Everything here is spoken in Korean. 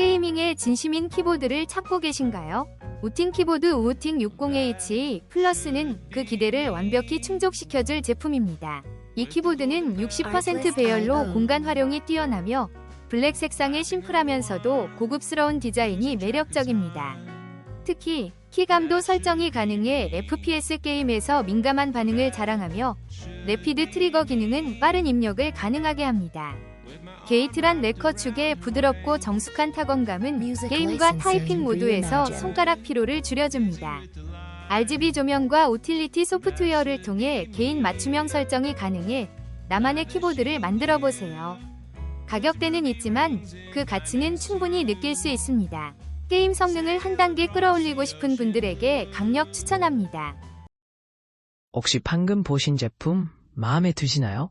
게이밍의 진심인 키보드를 찾고 계신가요? 우팅 키보드 우팅 60H 플러스는 그 기대를 완벽히 충족시켜줄 제품입니다. 이 키보드는 60% 배열로 공간 활용이 뛰어나며 블랙 색상의 심플하면서도 고급스러운 디자인이 매력적입니다. 특히 키감도 설정이 가능해 FPS 게임에서 민감한 반응을 자랑하며 래피드 트리거 기능은 빠른 입력을 가능하게 합니다. 게이트란 레커 축의 부드럽고 정숙한 타건감은 게임과 타이핑 모드에서 손가락 피로를 줄여줍니다. RGB 조명과 우틸리티 소프트웨어를 통해 개인 맞춤형 설정이 가능해 나만의 키보드를 만들어 보세요. 가격대는 있지만 그 가치는 충분히 느낄 수 있습니다. 게임 성능을 한 단계 끌어올리고 싶은 분들에게 강력 추천합니다. 혹시 방금 보신 제품 마음에 드시나요?